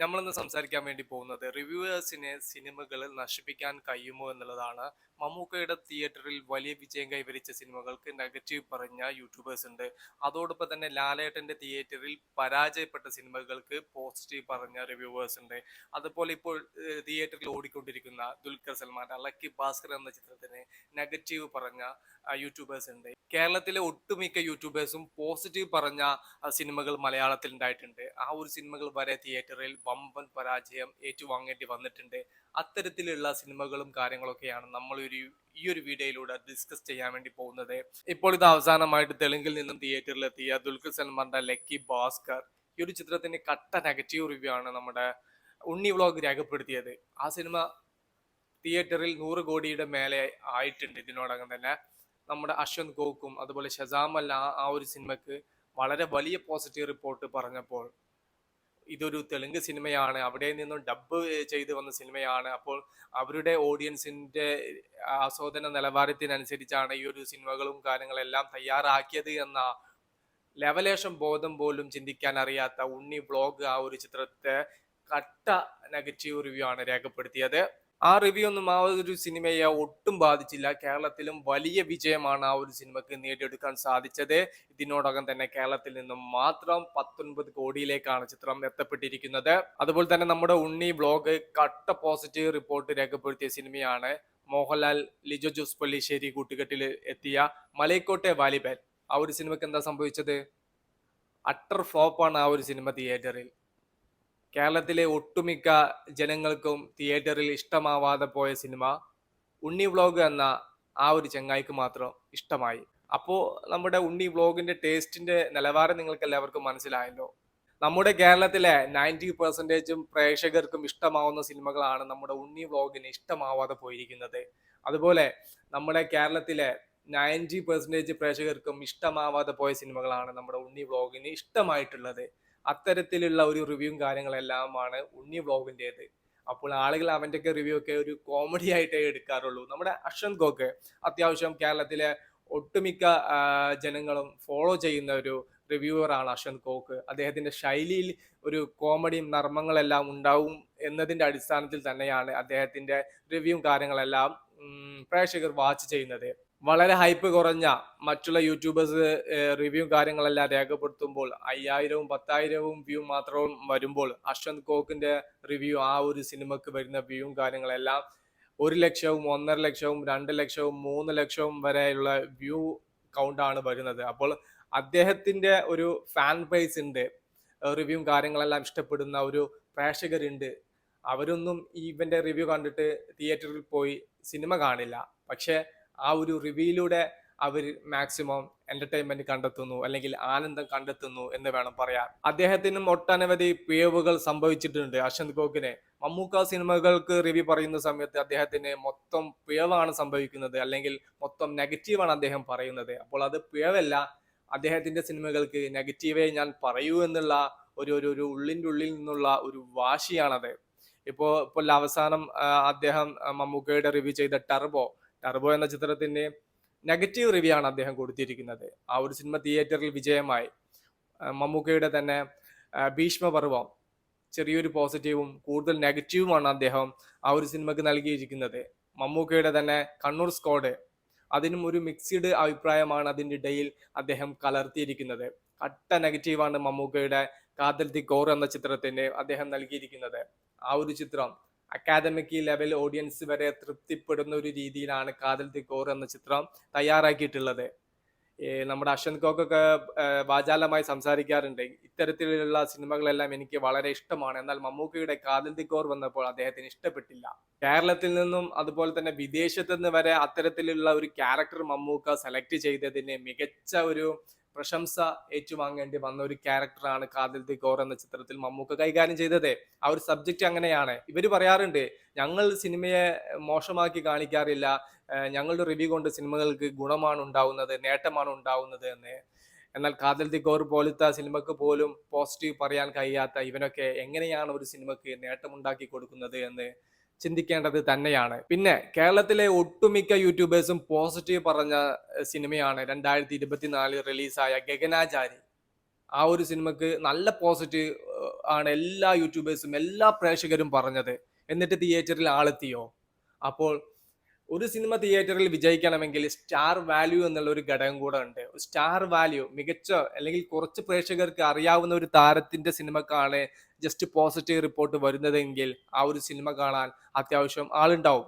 നമ്മളിന്ന് സംസാരിക്കാൻ വേണ്ടി പോകുന്നത് റിവ്യൂവേഴ്സിനെ സിനിമകളിൽ നശിപ്പിക്കാൻ കഴിയുമോ എന്നുള്ളതാണ്. മമ്മൂക്കയുടെ തിയേറ്ററിൽ വലിയ വിജയം കൈവരിച്ച സിനിമകൾക്ക് നെഗറ്റീവ് പറഞ്ഞ യൂട്യൂബേഴ്സ് ഉണ്ട്. അതോടൊപ്പം തന്നെ ലാലേട്ടന്റെ തിയേറ്ററിൽ പരാജയപ്പെട്ട സിനിമകൾക്ക് പോസിറ്റീവ് പറഞ്ഞ റിവ്യൂവേഴ്സ് ഉണ്ട്. അതുപോലെ ഇപ്പോൾ തിയേറ്ററിൽ ഓടിക്കൊണ്ടിരിക്കുന്ന ദുൽഖർ സൽമാൻ അലക്കി ഭാസ്കർ എന്ന ചിത്രത്തിന് നെഗറ്റീവ് പറഞ്ഞ യൂട്യൂബേഴ്സ് ഉണ്ട് കേരളത്തിലെ ഒട്ടുമിക്ക യൂട്യൂബേഴ്സും പോസിറ്റീവ് പറഞ്ഞ സിനിമകൾ മലയാളത്തിൽ ഉണ്ടായിട്ടുണ്ട് ആ ഒരു സിനിമകൾ വരെ തിയേറ്ററിൽ വമ്പൻ പരാജയം ഏറ്റുവാങ്ങേണ്ടി വന്നിട്ടുണ്ട്. അത്തരത്തിലുള്ള സിനിമകളും കാര്യങ്ങളൊക്കെയാണ് നമ്മൾ ഒരു ഈ ഒരു വീഡിയോയിലൂടെ ഡിസ്കസ് ചെയ്യാൻ വേണ്ടി പോകുന്നത്. ഇപ്പോൾ ഇത് അവസാനമായിട്ട് തെലുങ്കിൽ നിന്നും തിയേറ്ററിൽ എത്തിയ ദുൽഖർ സൽമാന്റെ ലക്കി ഭാസ്കർ ഈ ഒരു ചിത്രത്തിന്റെ കട്ട നെഗറ്റീവ് റിവ്യൂ ആണ് നമ്മുടെ ഉണ്ണി വ്ളോഗ് രേഖപ്പെടുത്തിയത്. ആ സിനിമ തിയേറ്ററിൽ നൂറ് കോടിയുടെ മേലെ ആയിട്ടുണ്ട് ഇതിനോടകം തന്നെ. നമ്മുടെ അശ്വന്ത് ഗോക്കും അതുപോലെ ഷസാമല്ല ആ- ആ ഒരു സിനിമക്ക് വളരെ വലിയ പോസിറ്റീവ് റിപ്പോർട്ട് പറഞ്ഞപ്പോൾ ഇതൊരു തെലുങ്ക് സിനിമയാണ് അവിടെ നിന്നും ഡബ് ചെയ്ത് വന്ന സിനിമയാണ് അപ്പോൾ അവരുടെ ഓഡിയൻസിന്റെ ആസ്വാദന നിലവാരത്തിനനുസരിച്ചാണ് ഈ ഒരു സിനിമകളും കാര്യങ്ങളെല്ലാം തയ്യാറാക്കിയത് എന്ന ലെവലേഷം ബോധം പോലും ചിന്തിക്കാൻ അറിയാത്ത ഉണ്ണി വ്ളോഗ് ആ ഒരു ചിത്രത്തെ കട്ട നെഗറ്റീവ് റിവ്യൂ ആണ് രേഖപ്പെടുത്തിയത്. ആ റിവ്യൂ ഒന്നും ആ ഒരു സിനിമയെ ഒട്ടും ബാധിച്ചില്ല. കേരളത്തിലും വലിയ വിജയമാണ് ആ ഒരു സിനിമക്ക് നേടിയെടുക്കാൻ സാധിച്ചത്. ഇതിനോടകം തന്നെ കേരളത്തിൽ നിന്നും മാത്രം പത്തൊൻപത് കോടിയിലേക്കാണ് ചിത്രം എത്തപ്പെട്ടിരിക്കുന്നത്. അതുപോലെ തന്നെ നമ്മുടെ ഉണ്ണി ബ്ലോഗ് കട്ട പോസിറ്റീവ് റിപ്പോർട്ട് രേഖപ്പെടുത്തിയ സിനിമയാണ് മോഹൻലാൽ ലിജോ ജോസ് പള്ളിശ്ശേരി കൂട്ടുകെട്ടിൽ എത്തിയ മലൈക്കോട്ടെ വാലിബാൽ. ആ ഒരു സിനിമക്ക് എന്താ സംഭവിച്ചത്? അട്ടർ ഫ്ലോപ്പാണ് ആ ഒരു സിനിമ തിയേറ്ററിൽ കേരളത്തിലെ ഒട്ടുമിക്ക ജനങ്ങൾക്കും തിയേറ്ററിൽ ഇഷ്ടമാവാതെ പോയ സിനിമ ഉണ്ണി വ്ളോഗ് എന്ന ആ ഒരു ചങ്ങായിക്ക് മാത്രം ഇഷ്ടമായി. അപ്പോൾ നമ്മുടെ ഉണ്ണി വ്ളോഗിന്റെ ടേസ്റ്റിന്റെ നിലവാരം നിങ്ങൾക്ക് എല്ലാവർക്കും മനസ്സിലായല്ലോ. നമ്മുടെ കേരളത്തിലെ നയന്റി പെർസെന്റേജും പ്രേക്ഷകർക്കും ഇഷ്ടമാവുന്ന സിനിമകളാണ് നമ്മുടെ ഉണ്ണി വ്ളോഗിന് ഇഷ്ടമാവാതെ പോയിരിക്കുന്നത്. അതുപോലെ നമ്മുടെ കേരളത്തിലെ നയന്റി പെർസെന്റേജ് പ്രേക്ഷകർക്കും ഇഷ്ടമാവാതെ പോയ സിനിമകളാണ് നമ്മുടെ ഉണ്ണി വ്ളോഗിന് ഇഷ്ടമായിട്ടുള്ളത്. അത്തരത്തിലുള്ള ഒരു റിവ്യൂവും കാര്യങ്ങളെല്ലാമാണ് ഉണ്ണി വ്ളോഗിന്റെത് അപ്പോൾ ആളുകൾ അവന്റെ ഒക്കെ റിവ്യൂ ഒക്കെ ഒരു കോമഡി ആയിട്ടേ എടുക്കാറുള്ളൂ. നമ്മുടെ അശ്വന്ത് ഗോക്ക് അത്യാവശ്യം കേരളത്തിലെ ഒട്ടുമിക്ക ജനങ്ങളും ഫോളോ ചെയ്യുന്ന ഒരു റിവ്യൂവറാണ് അശ്വന്ത് കോക്ക് അദ്ദേഹത്തിന്റെ ശൈലിയിൽ ഒരു കോമഡിയും നർമ്മങ്ങളെല്ലാം ഉണ്ടാവും എന്നതിന്റെ അടിസ്ഥാനത്തിൽ തന്നെയാണ് അദ്ദേഹത്തിന്റെ റിവ്യൂവും കാര്യങ്ങളെല്ലാം പ്രേക്ഷകർ വാച്ച് ചെയ്യുന്നത്. വളരെ ഹൈപ്പ് കുറഞ്ഞ മറ്റുള്ള യൂട്യൂബേഴ്സ് റിവ്യൂ കാര്യങ്ങളെല്ലാം രേഖപ്പെടുത്തുമ്പോൾ അയ്യായിരവും പത്തായിരവും വ്യൂ മാത്രവും വരുമ്പോൾ അശ്വന്ത് കോക്കിന്റെ റിവ്യൂ ആ ഒരു സിനിമക്ക് വരുന്ന വ്യൂവും കാര്യങ്ങളെല്ലാം ഒരു ലക്ഷവും ഒന്നര ലക്ഷവും രണ്ട് ലക്ഷവും മൂന്ന് ലക്ഷവും വരെയുള്ള വ്യൂ കൗണ്ടാണ് വരുന്നത്. അപ്പോൾ അദ്ദേഹത്തിന്റെ ഒരു ഫാൻ ബേസ് ഉണ്ട്. റിവ്യൂ കാര്യങ്ങളെല്ലാം ഇഷ്ടപ്പെടുന്ന ഒരു പ്രേക്ഷകരുണ്ട്. അവരൊന്നും ഇവന്റെ റിവ്യൂ കണ്ടിട്ട് തിയേറ്ററിൽ പോയി സിനിമ കാണില്ല. പക്ഷെ ആ ഒരു റിവ്യൂയിലൂടെ അവർ മാക്സിമം എന്റർടൈൻമെന്റ് കണ്ടെത്തുന്നു അല്ലെങ്കിൽ ആനന്ദം കണ്ടെത്തുന്നു എന്ന് വേണം പറയാൻ. അദ്ദേഹത്തിനും ഒട്ടനവധി പിഴവുകൾ സംഭവിച്ചിട്ടുണ്ട്. അശ്വന്ത് ഗോഖിനെ മമ്മൂക്ക സിനിമകൾക്ക് റിവ്യൂ പറയുന്ന സമയത്ത് അദ്ദേഹത്തിന് മൊത്തം പിഴവാണ് സംഭവിക്കുന്നത്. അല്ലെങ്കിൽ മൊത്തം നെഗറ്റീവാണ് അദ്ദേഹം പറയുന്നത്. അപ്പോൾ അത് പിഴവല്ല. അദ്ദേഹത്തിന്റെ സിനിമകൾക്ക് നെഗറ്റീവേ ഞാൻ പറയൂ എന്നുള്ള ഒരു ഒരു ഒരു ഉള്ളിന്റെ ഉള്ളിൽ നിന്നുള്ള ഒരു വാശിയാണത്. ഇപ്പോ ഇപ്പോൾ അവസാനം അദ്ദേഹം മമ്മൂക്കയുടെ റിവ്യൂ ചെയ്ത ടർബോ ടർബോ എന്ന ചിത്രത്തിന്റെ നെഗറ്റീവ് റിവ്യൂ ആണ് അദ്ദേഹം കൊടുത്തിരിക്കുന്നത്. ആ ഒരു സിനിമ തിയേറ്ററിൽ വിജയമായി. മമ്മൂക്കയുടെ തന്നെ ഭീഷ്മപർവം ചെറിയൊരു പോസിറ്റീവും കൂടുതൽ നെഗറ്റീവുമാണ് അദ്ദേഹം ആ ഒരു സിനിമക്ക് നൽകിയിരിക്കുന്നത്. മമ്മൂക്കയുടെ തന്നെ കണ്ണൂർ സ്ക്വാഡ് അതിനും ഒരു മിക്സിഡ് അഭിപ്രായമാണ് അതിന്റെ ഇടയിൽ അദ്ദേഹം കലർത്തിയിരിക്കുന്നത്. കട്ട നെഗറ്റീവാണ് മമ്മൂക്കയുടെ കാതൽ ദി ഗോർ എന്ന ചിത്രത്തിന് അദ്ദേഹം നൽകിയിരിക്കുന്നത്. ആ ഒരു ചിത്രം അക്കാദമിക് ലെവൽ ഓഡിയൻസ് വരെ തൃപ്തിപ്പെടുന്ന ഒരു രീതിയിലാണ് കാതൽ ദി കോർ എന്ന ചിത്രം തയ്യാറാക്കിയിട്ടുള്ളത്. നമ്മുടെ അശ്വന്ത് കോക്കൊക്കെ വാചാലമായി സംസാരിക്കാറുണ്ട്. ഇത്തരത്തിലുള്ള സിനിമകളെല്ലാം എനിക്ക് വളരെ ഇഷ്ടമാണ്. എന്നാൽ മമ്മൂക്കയുടെ കാതൽ ദി കോർ വന്നപ്പോൾ അദ്ദേഹത്തിന് ഇഷ്ടപ്പെട്ടില്ല. കേരളത്തിൽ നിന്നും അതുപോലെ തന്നെ വിദേശത്ത് നിന്ന് വരെ അത്തരത്തിലുള്ള ഒരു ക്യാരക്ടർ മമ്മൂക്ക സെലക്ട് ചെയ്തതിന് മികച്ച ഒരു പ്രശംസ ഏറ്റുവാങ്ങേണ്ടി വന്ന ഒരു ക്യാരക്ടറാണ് കാതിൽ ദി ഗോർ എന്ന ചിത്രത്തിൽ മമ്മൂക്ക കൈകാര്യം ചെയ്തത്. ആ ഒരു സബ്ജക്റ്റ് അങ്ങനെയാണ്. ഇവർ പറയാറുണ്ട് ഞങ്ങൾ സിനിമയെ മോശമാക്കി കാണിക്കാറില്ല. ഞങ്ങളുടെ റിവ്യൂ കൊണ്ട് സിനിമകൾക്ക് ഗുണമാണ് ഉണ്ടാവുന്നത് നേട്ടമാണ് ഉണ്ടാവുന്നത് എന്ന്. എന്നാൽ കാതൽ ദി ഗോർ പോലത്തെ സിനിമക്ക് പോലും പോസിറ്റീവ് പറയാൻ കഴിയാത്ത ഇവനൊക്കെ എങ്ങനെയാണ് ഒരു സിനിമക്ക് നേട്ടമുണ്ടാക്കി കൊടുക്കുന്നത് എന്ന് ചിന്തിക്കേണ്ടത് തന്നെയാണ്. പിന്നെ കേരളത്തിലെ ഒട്ടുമിക്ക യൂട്യൂബേഴ്സും പോസിറ്റീവ് പറഞ്ഞ സിനിമയാണ് രണ്ടായിരത്തി ഇരുപത്തിനാലിൽ റിലീസായ ഗഗനാചാരി. ആ ഒരു സിനിമക്ക് നല്ല പോസിറ്റീവ് ആണ് എല്ലാ യൂട്യൂബേഴ്സും എല്ലാ പ്രേക്ഷകരും പറഞ്ഞത്. എന്നിട്ട് തിയേറ്ററിൽ ആളെത്തിയോ? അപ്പോൾ ഒരു സിനിമ തിയേറ്ററിൽ വിജയിക്കണമെങ്കിൽ സ്റ്റാർ വാല്യൂ എന്നുള്ള ഒരു ഘടകം കൂടെ ഉണ്ട്. സ്റ്റാർ വാല്യൂ മികച്ച അല്ലെങ്കിൽ കുറച്ച് പ്രേക്ഷകർക്ക് അറിയാവുന്ന ഒരു താരത്തിന്റെ സിനിമക്കാണ് ജസ്റ്റ് പോസിറ്റീവ് റിപ്പോർട്ട് വരുന്നതെങ്കിൽ ആ ഒരു സിനിമ കാണാൻ അത്യാവശ്യം ആളുണ്ടാവും.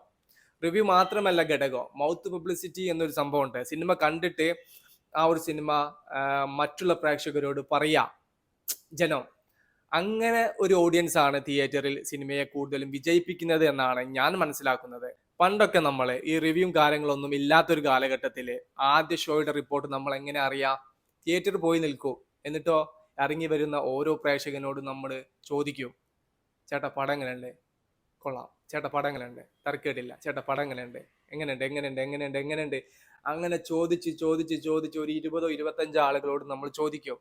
റിവ്യൂ മാത്രമല്ല ഘടകം. മൗത്ത് പബ്ലിസിറ്റി എന്നൊരു സംഭവം ഉണ്ട് സിനിമ കണ്ടിട്ട് ആ ഒരു സിനിമ മറ്റുള്ള പ്രേക്ഷകരോട് പറയാ. ജനം അങ്ങനെ ഒരു ഓഡിയൻസ് ആണ് തിയേറ്ററിൽ സിനിമയെ കൂടുതലും വിജയിപ്പിക്കുന്നത് എന്നാണ് ഞാൻ മനസ്സിലാക്കുന്നത്. പണ്ടൊക്കെ നമ്മൾ ഈ റിവ്യൂം കാര്യങ്ങളൊന്നും ഇല്ലാത്തൊരു കാലഘട്ടത്തിൽ ആദ്യ ഷോയുടെ റിപ്പോർട്ട് നമ്മൾ എങ്ങനെ അറിയാം? തിയേറ്ററിൽ പോയി നിൽക്കൂ. എന്നിട്ടോ? ഇറങ്ങി വരുന്ന ഓരോ പ്രേക്ഷകനോടും നമ്മൾ ചോദിക്കും ചേട്ടാ പടം കൊള്ളാം. ചേട്ടാ പടം തരക്കേടില്ല ചേട്ടാ പടം എങ്ങനെയുണ്ട്? എങ്ങനെയുണ്ട്? എങ്ങനെയുണ്ട്? എങ്ങനെയുണ്ട്? അങ്ങനെ ചോദിച്ച് ചോദിച്ച് ചോദിച്ച് ഒരു ഇരുപതോ ഇരുപത്തഞ്ചോ ആളുകളോട് നമ്മൾ ചോദിക്കും.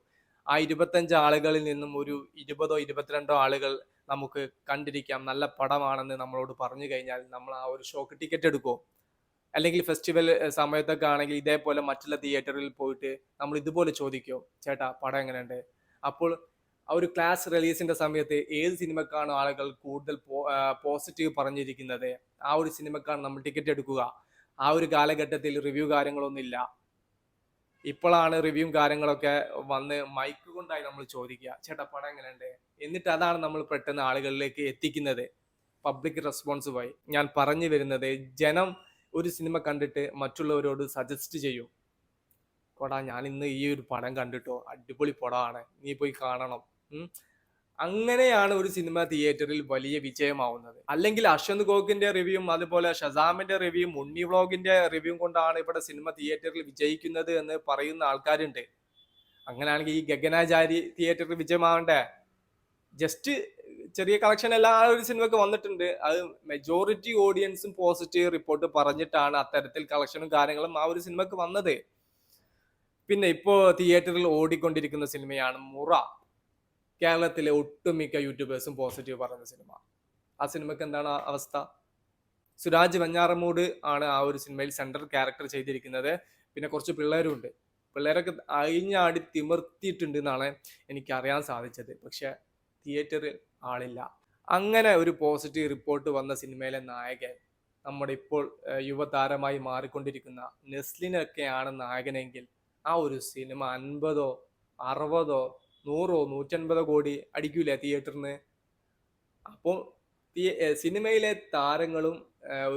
ആ ഇരുപത്തഞ്ച് ആളുകളിൽ നിന്നും ഒരു ഇരുപതോ ഇരുപത്തിരണ്ടോ ആളുകൾ നമുക്ക് കണ്ടിരിക്കാം. നല്ല പടമാണെന്ന് നമ്മളോട് പറഞ്ഞു കഴിഞ്ഞാൽ നമ്മൾ ആ ഒരു ഷോക്ക് ടിക്കറ്റ് എടുക്കും. അല്ലെങ്കിൽ ഫെസ്റ്റിവൽ സമയത്തൊക്കെ ആണെങ്കിൽ ഇതേപോലെ മറ്റുള്ള തിയേറ്ററിൽ പോയിട്ട് നമ്മൾ ഇതുപോലെ ചോദിക്കും ചേട്ടാ പടം എങ്ങനെയുണ്ട്? അപ്പോൾ ആ ഒരു ക്ലാസ് റിലീസിന്റെ സമയത്ത് ഏത് സിനിമക്കാണ് ആളുകൾ കൂടുതൽ പോസിറ്റീവ് പറഞ്ഞിരിക്കുന്നത്? ആ ഒരു സിനിമക്കാണ് നമ്മൾ ടിക്കറ്റ് എടുക്കുക. ആ ഒരു കാലഘട്ടത്തിൽ റിവ്യൂ കാര്യങ്ങളൊന്നും ഇല്ല. ഇപ്പോഴാണ് റിവ്യൂ കാര്യങ്ങളൊക്കെ വന്ന് മൈക്ക് കൊണ്ടായി നമ്മൾ ചോദിക്കുക ചേട്ടാ പടം എങ്ങനെയുണ്ട്? എന്നിട്ട് അതാണ് നമ്മൾ പെട്ടെന്ന് ആളുകളിലേക്ക് എത്തിക്കുന്നത്. പബ്ലിക് റെസ്പോൺസ് വഴി. ഞാൻ പറഞ്ഞു വരുന്നത് ജനം ഒരു സിനിമ കണ്ടിട്ട് മറ്റുള്ളവരോട് സജസ്റ്റ് ചെയ്യും. കൊടാ ഞാൻ ഇന്ന് ഈ ഒരു പടം കണ്ടിട്ടോ അടിപൊളി പടമാണ് നീ പോയി കാണണം. അങ്ങനെയാണ് ഒരു സിനിമ തിയേറ്ററിൽ വലിയ വിജയമാവുന്നത്. അല്ലെങ്കിൽ അശ്വന്ത് ഗോക്കിന്റെ റിവ്യൂവും അതുപോലെ ഷസാമിന്റെ റിവ്യൂവും ഉണ്ണി വ്ളോഗിന്റെ റിവ്യൂവും കൊണ്ടാണ് ഇവിടെ സിനിമ തിയേറ്ററിൽ വിജയിക്കുന്നത് എന്ന് പറയുന്ന ആൾക്കാരുണ്ട്. അങ്ങനെയാണെങ്കിൽ ഈ ഗഗനാചാരി തിയേറ്ററിൽ വിജയമാവണ്ടേ ജസ്റ്റ് ചെറിയ കളക്ഷൻ എല്ലാ ഒരു സിനിമയ്ക്ക് വന്നിട്ടുണ്ട്. അത് മെജോറിറ്റി ഓഡിയൻസും പോസിറ്റീവ് റിപ്പോർട്ട് പറഞ്ഞിട്ടാണ് അത്തരത്തിൽ കളക്ഷനും കാര്യങ്ങളും ആ ഒരു സിനിമയ്ക്ക് വന്നത്. പിന്നെ ഇപ്പോ തിയേറ്ററിൽ ഓടിക്കൊണ്ടിരിക്കുന്ന സിനിമയാണ് മുറ. കേരളത്തിലെ ഒട്ടുമിക്ക യൂട്യൂബേഴ്സും പോസിറ്റീവ് പറയുന്ന സിനിമ. ആ സിനിമയ്ക്ക് എന്താണ് അവസ്ഥ? സുരാജ് വെഞ്ഞാറമൂട് ആണ് ആ ഒരു സിനിമയിൽ സെൻട്രൽ ക്യാരക്ടർ ചെയ്തിരിക്കുന്നത്. പിന്നെ കുറച്ച് പിള്ളേരുണ്ട്. പിള്ളേരൊക്കെ അഴിഞ്ഞാടി തിമിർത്തിയിട്ടുണ്ട് എന്നാണ് എനിക്ക് അറിയാൻ സാധിച്ചത്. പക്ഷെ തിയേറ്ററിൽ ആളില്ല. അങ്ങനെ ഒരു പോസിറ്റീവ് റിപ്പോർട്ട് വന്ന സിനിമയിലെ നായകൻ നമ്മുടെ ഇപ്പോൾ യുവതാരമായി മാറിക്കൊണ്ടിരിക്കുന്ന നെസ്ലിനൊക്കെയാണ് നായകനെങ്കിൽ ആ ഒരു സിനിമ അൻപതോ അറുപതോ നൂറോ നൂറ്റൻപതോ കോടി അടിക്കൂല തിയേറ്ററിന് അപ്പോൾ സിനിമയിലെ താരങ്ങളും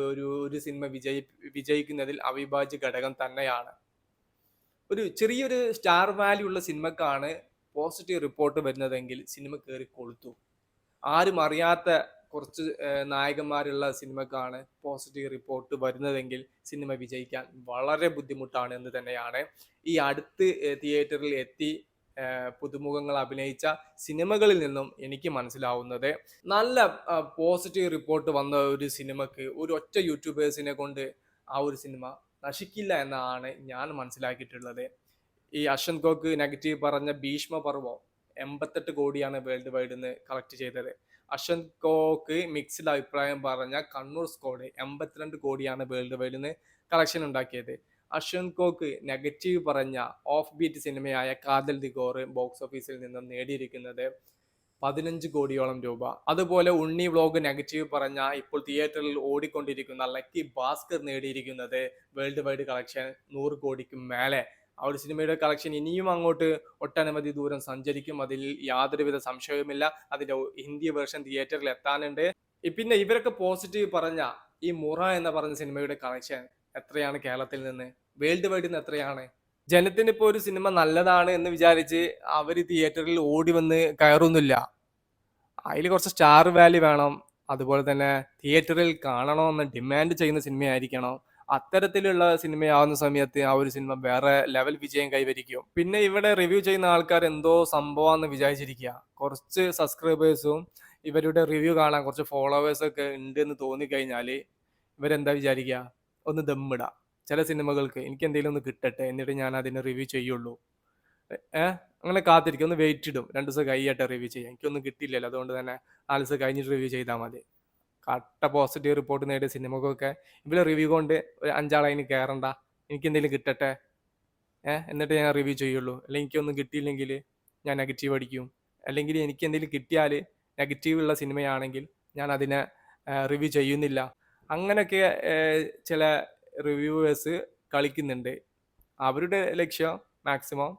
ഒരു ഒരു സിനിമ വിജയി വിജയിക്കുന്നതിൽ അവിഭാജ്യ ഘടകം തന്നെയാണ്. ഒരു ചെറിയൊരു സ്റ്റാർ വാല്യൂ ഉള്ള സിനിമക്കാണ് പോസിറ്റീവ് റിപ്പോർട്ട് വരുന്നതെങ്കിൽ സിനിമ കയറി കൊളുത്തു. ആരും അറിയാത്ത കുറച്ച് നായകന്മാരുള്ള സിനിമക്കാണ് പോസിറ്റീവ് റിപ്പോർട്ട് വരുന്നതെങ്കിൽ സിനിമ വിജയിക്കാൻ വളരെ ബുദ്ധിമുട്ടാണ് എന്ന് തന്നെയാണ്. ഈ അടുത്ത് തിയേറ്ററിൽ എത്തി പുതുമുഖങ്ങൾ അഭിനയിച്ച സിനിമകളിൽ നിന്നും എനിക്ക് മനസ്സിലാവുന്നത് നല്ല പോസിറ്റീവ് റിപ്പോർട്ട് വന്ന ഒരു സിനിമക്ക് ഒരു ഒറ്റ യൂട്യൂബേഴ്സിനെ കൊണ്ട് ആ ഒരു സിനിമ നശിക്കില്ല എന്നാണ് ഞാൻ മനസ്സിലാക്കിയിട്ടുള്ളത്. ഈ അശ്വന്ത് കോക്ക് നെഗറ്റീവ് പറഞ്ഞ ഭീഷ്മ പർവം എൺപത്തെട്ട് കോടിയാണ് വേൾഡ് വൈഡിൽ നിന്ന് കളക്ട് ചെയ്തത്. അശ്വന്ത് കോക്ക് മിക്സ്ഡ് അഭിപ്രായം പറഞ്ഞ കണ്ണൂർ സ്കോഡ് എൺപത്തിരണ്ട് കോടിയാണ് വേൾഡ് വൈഡിൽ നിന്ന് കളക്ഷൻ ഉണ്ടാക്കിയത്. അശ്വന്ത് കോക്ക് നെഗറ്റീവ് പറഞ്ഞ ഓഫ് ബീറ്റ് സിനിമയായ കാതൽ ദിഗോർ ബോക്സ് ഓഫീസിൽ നിന്നും നേടിയിരിക്കുന്നത് പതിനഞ്ച് കോടിയോളം രൂപ. അതുപോലെ ഉണ്ണി വ്ലോഗ് നെഗറ്റീവ് പറഞ്ഞ ഇപ്പോൾ തിയേറ്ററിൽ ഓടിക്കൊണ്ടിരിക്കുന്ന ലക്കി ഭാസ്കർ നേടിയിരിക്കുന്നത് വേൾഡ് വൈഡ് കളക്ഷൻ നൂറ് കോടിക്കും മേലെ. ആ ഒരു സിനിമയുടെ കളക്ഷൻ ഇനിയും അങ്ങോട്ട് ഒട്ടനവധി ദൂരം സഞ്ചരിക്കും. അതിൽ യാതൊരുവിധ സംശയവുമില്ല. അതിന്റെ ഹിന്ദി വേർഷൻ തിയേറ്ററിൽ എത്താനുണ്ട്. പിന്നെ ഇവരൊക്കെ പോസിറ്റീവ് പറഞ്ഞ ഈ മുറ എന്ന് പറഞ്ഞ സിനിമയുടെ കളക്ഷൻ എത്രയാണ് കേരളത്തിൽ നിന്ന്? വേൾഡ് വൈഡിൽ നിന്ന് എത്രയാണ്? ജനത്തിന് ഇപ്പോൾ ഒരു സിനിമ നല്ലതാണ് എന്ന് വിചാരിച്ച് അവർ തിയേറ്ററിൽ ഓടി വന്ന് കയറുന്നില്ല. അതിൽ കുറച്ച് സ്റ്റാർ വാല്യൂ വേണം. അതുപോലെ തന്നെ തിയേറ്ററിൽ കാണണമെന്ന് ഡിമാൻഡ് ചെയ്യുന്ന സിനിമയായിരിക്കണം. അത്തരത്തിലുള്ള സിനിമയാവുന്ന സമയത്ത് ആ ഒരു സിനിമ വേറെ ലെവൽ വിജയം കൈവരിക്കും. പിന്നെ ഇവിടെ റിവ്യൂ ചെയ്യുന്ന ആൾക്കാർ എന്തോ സംഭവമാണെന്ന് വിചാരിച്ചിരിക്കുക. കുറച്ച് സബ്സ്ക്രൈബേഴ്സും ഇവരുടെ റിവ്യൂ കാണാൻ കുറച്ച് ഫോളോവേഴ്സൊക്കെ ഉണ്ട് എന്ന് തോന്നിക്കഴിഞ്ഞാൽ ഇവരെന്താ വിചാരിക്കുക? ഒന്ന് ദമ്മിടാം. ചില സിനിമകൾക്ക് എനിക്ക് എന്തെങ്കിലും ഒന്ന് കിട്ടട്ടെ എന്നിട്ട് ഞാൻ അതിന് റിവ്യൂ ചെയ്യുള്ളൂ. ഏഹ് അങ്ങനെ കാത്തിരിക്കും. ഒന്ന് വെയിറ്റ് ഇടും. രണ്ട് ദിവസം കഴിയട്ടെ റിവ്യൂ ചെയ്യാം എനിക്കൊന്നും കിട്ടിയില്ലല്ലോ. അതുകൊണ്ട് തന്നെ നാല് ദിവസം കഴിഞ്ഞിട്ട് റിവ്യൂ ചെയ്താൽ മതി. കട്ട പോസിറ്റീവ് റിപ്പോർട്ട് നേടിയ സിനിമക്കൊക്കെ ഇവിടെ റിവ്യൂ കൊണ്ട് ഒരു അഞ്ചാളതിന് കയറണ്ട എനിക്ക് എന്തെങ്കിലും കിട്ടട്ടെ? ഏഹ് എന്നിട്ട് ഞാൻ റിവ്യൂ ചെയ്യുള്ളൂ. അല്ലെങ്കിൽ എനിക്കൊന്നും കിട്ടിയില്ലെങ്കിൽ ഞാൻ നെഗറ്റീവ് അടിക്കും. അല്ലെങ്കിൽ എനിക്ക് എന്തെങ്കിലും കിട്ടിയാൽ നെഗറ്റീവ് ഉള്ള സിനിമയാണെങ്കിൽ ഞാൻ അതിനെ റിവ്യൂ ചെയ്യുന്നില്ല. അങ്ങനെയൊക്കെ ചില റിവ്യൂവേഴ്സ് കളിക്കുന്നുണ്ട്. അവരുടെ ലക്ഷ്യം മാക്സിമം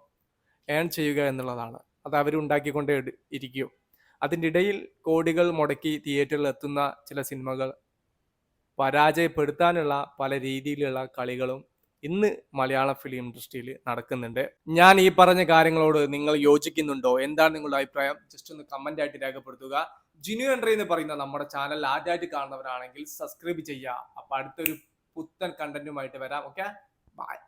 ഏൺ ചെയ്യുക എന്നുള്ളതാണ്. അത് അവരുണ്ടാക്കിക്കൊണ്ടേ ഇരിക്കും. അതിന്റെ ഇടയിൽ കോടികൾ മുടക്കി തിയേറ്ററിൽ എത്തുന്ന ചില സിനിമകൾ പരാജയപ്പെടുത്താനുള്ള പല രീതിയിലുള്ള കളികളും ഇന്ന് മലയാള ഫിലിം ഇൻഡസ്ട്രിയിൽ നടക്കുന്നുണ്ട്. ഞാൻ ഈ പറഞ്ഞ കാര്യങ്ങളോട് നിങ്ങൾ യോജിക്കുന്നുണ്ടോ? എന്താണ് നിങ്ങളുടെ അഭിപ്രായം? ജസ്റ്റ് ഒന്ന് കമന്റ് ആയിട്ട് രേഖപ്പെടുത്തുക. ജിനു എൻട്രി എന്ന് പറയുന്ന നമ്മുടെ ചാനൽ ആദ്യമായിട്ട് കാണുന്നവരാണെങ്കിൽ സബ്സ്ക്രൈബ് ചെയ്യുക. അപ്പൊ അടുത്തൊരു പുത്തൻ കണ്ടന്റുമായിട്ട് വരാം. Okay bye